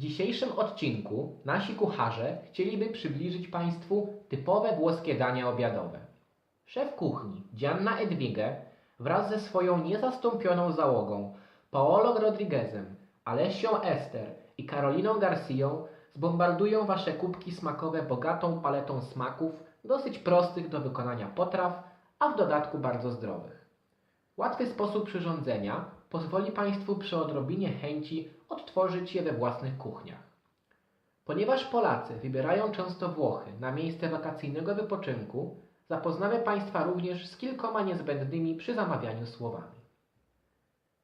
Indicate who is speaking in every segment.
Speaker 1: dzisiejszym odcinku nasi kucharze chcieliby przybliżyć Państwu typowe włoskie dania obiadowe. Szef kuchni Gianna Edwige wraz ze swoją niezastąpioną załogą Paolo Rodriguezem, Alessią Ester i Karoliną Garcią zbombardują Wasze kubki smakowe bogatą paletą smaków, dosyć prostych do wykonania potraw, a w dodatku bardzo zdrowych. Łatwy sposób przyrządzenia pozwoli Państwu przy odrobinie chęci odtworzyć je we własnych kuchniach. Ponieważ Polacy wybierają często Włochy na miejsce wakacyjnego wypoczynku, zapoznamy Państwa również z kilkoma niezbędnymi przy zamawianiu słowami.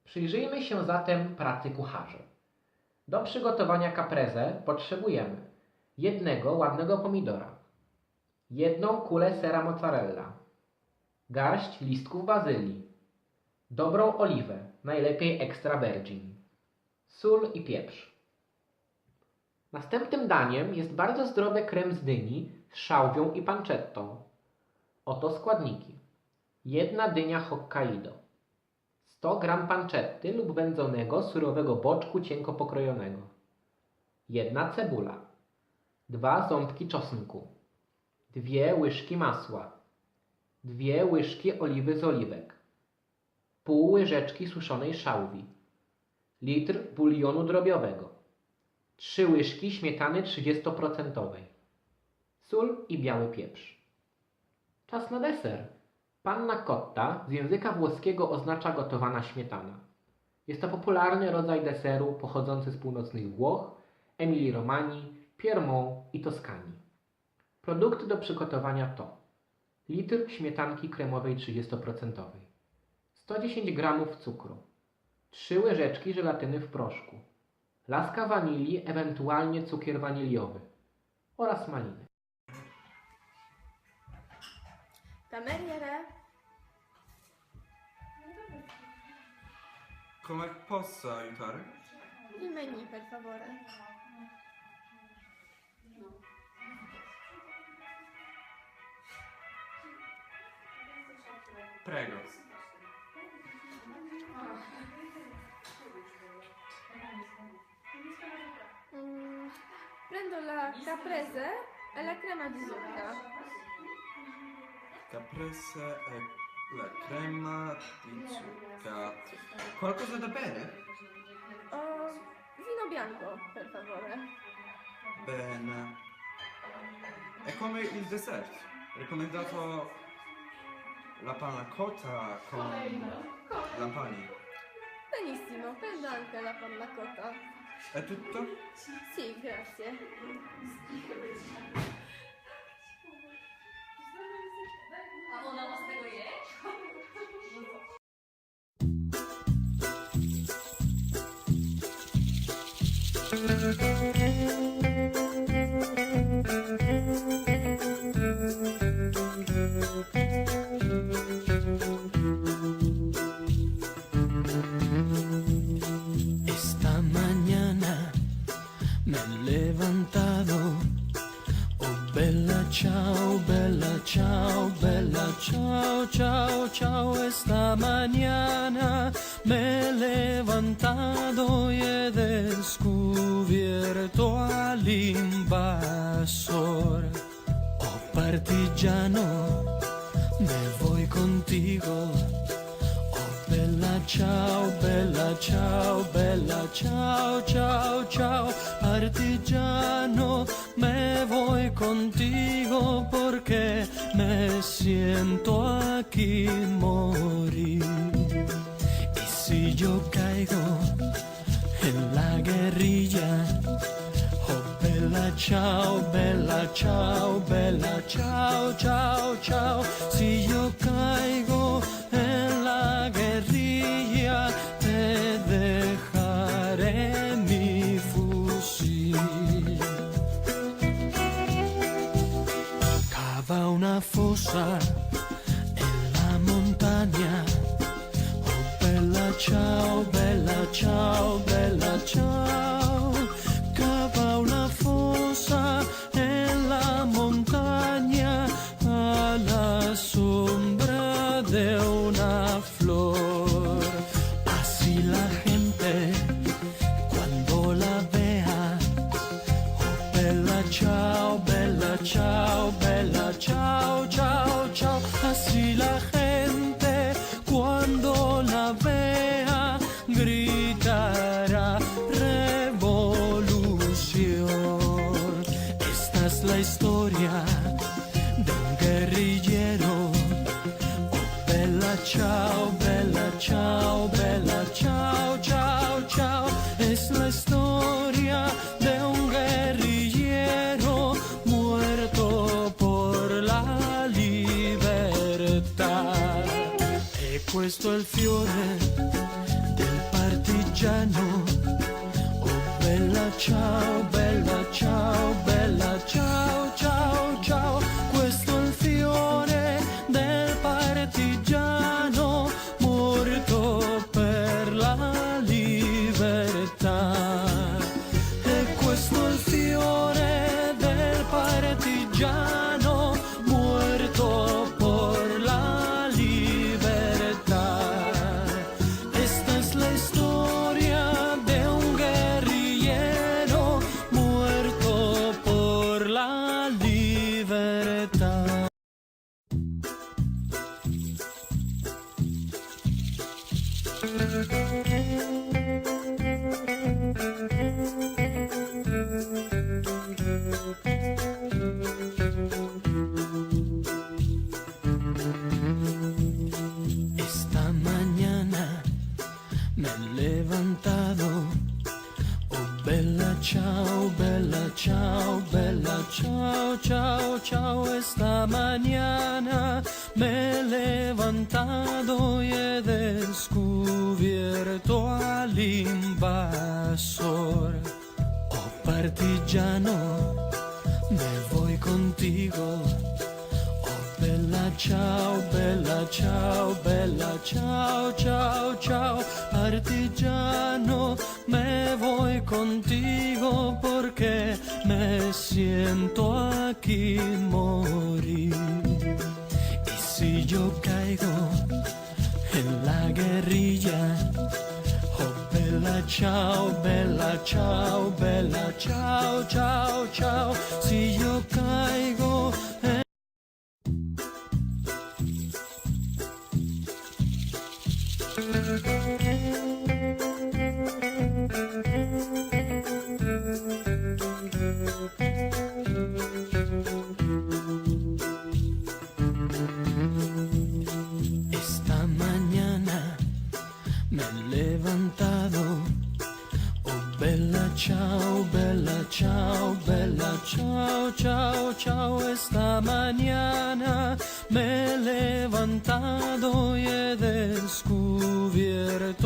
Speaker 1: Przyjrzyjmy się zatem pracy kucharzy. Do przygotowania caprese potrzebujemy jednego ładnego pomidora, jedną kulę sera mozzarella, garść listków bazylii, dobrą oliwę, najlepiej extra virgin, sól i pieprz. Następnym daniem jest bardzo zdrowy krem z dyni z szałwią i pancettą. Oto składniki. Jedna dynia Hokkaido, 100 g pancetty lub wędzonego surowego boczku cienko pokrojonego, jedna cebula, dwa ząbki czosnku, dwie łyżki masła, dwie łyżki oliwy z oliwek, pół łyżeczki suszonej szałwi, litr bulionu drobiowego, trzy łyżki śmietany 30%, sól i biały pieprz. Czas na deser. Panna cotta z języka włoskiego oznacza gotowana śmietana. Jest to popularny rodzaj deseru pochodzący z północnych Włoch, Emilii Romanii, Piedmont i Toskanii. Produkty do przygotowania to litr śmietanki kremowej 30%, 110 g cukru, 3 łyżeczki żelatyny w proszku, laska wanilii, ewentualnie cukier waniliowy oraz maliny.
Speaker 2: Cameriere,
Speaker 3: Come posso aiutare?
Speaker 2: il menù per favore.
Speaker 3: Prego.
Speaker 2: Mm, prendo la caprese e la crema di zucca.
Speaker 3: Caprese e la crema di zucca. Qualcosa da bere?
Speaker 2: Oh, vino bianco, per favore.
Speaker 3: Bene. È come il dessert. Ricomendato la panna cotta con lampani.
Speaker 2: Benissimo, prendo anche la panna cotta.
Speaker 3: È tutto?
Speaker 2: Sì, grazie.
Speaker 4: Descubierto al invasor. Oh, partigiano, me voy contigo. Oh, bella ciao, bella ciao, bella ciao, ciao, ciao, partigiano, me voy contigo porque me siento aquí morir. Y si yo caigo en la guerrilla, Oh bella ciao, bella ciao, bella ciao, ciao, ciao. Si yo caigo en la guerrilla, te dejaré mi fusil. Cava una fosa en la montaña. Oh bella ciao, bella ciao, bella ciao, cava una fossa nella montagna la sombra de una flor. Así la gente cuando la vea, oh, bella ciao, bella ciao, bella ciao, ciao, ciao, así la gente. Questo è il fiore del partigiano. Oh bella ciao, bella ciao, bella ciao, ciao. Esta mañana me he levantado y he descubierto al invasor. Oh, partigiano, me voy contigo. Oh, bella ciao, bella ciao, bella ciao, ciao, ciao, partigiano, me contigo porque me siento aquí morir. Y si yo caigo en la guerrilla, Oh bella ciao, bella ciao, bella ciao, ciao, ciao, si yo caigo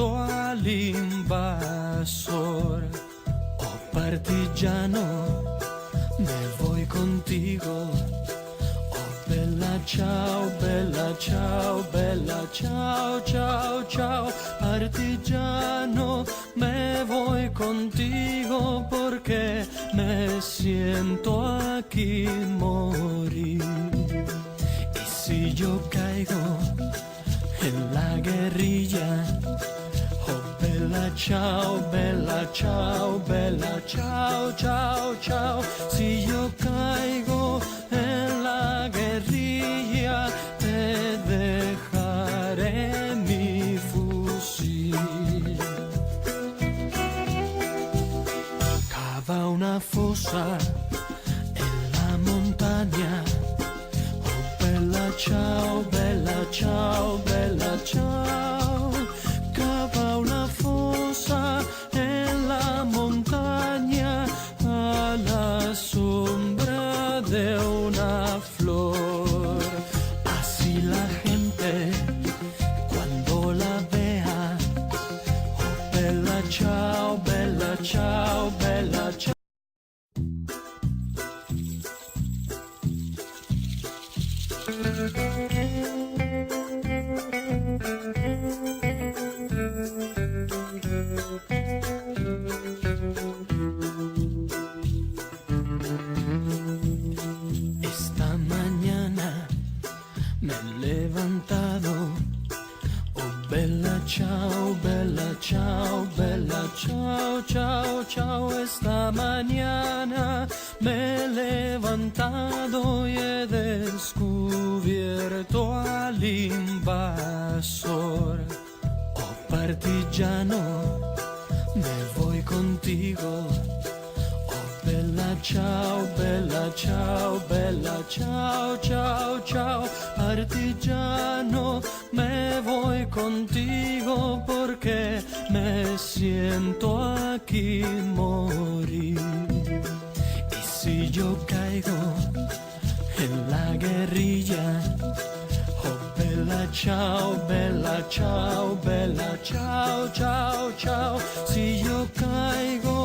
Speaker 4: al. Oh partigiano, me voy contigo. Oh bella ciao, bella ciao, bella ciao, ciao, ciao, partigiano, me voy contigo porque me siento aquí morir. Y si yo caigo en la guerrilla, Bella ciao, bella ciao, bella ciao, ciao, ciao. Si yo caigo bella ciao, ciao, ciao. Esta mañana me he levantado y he descubierto al invasor. Oh partigiano, me voy contigo. Oh bella ciao, bella ciao, bella ciao, ciao, ciao. Partigiano, me voy contigo porque me siento aquí morir. si yo caigo en la guerrilla. Oh, bella chao, bella chao, bella chao, chao, chao. Si yo caigo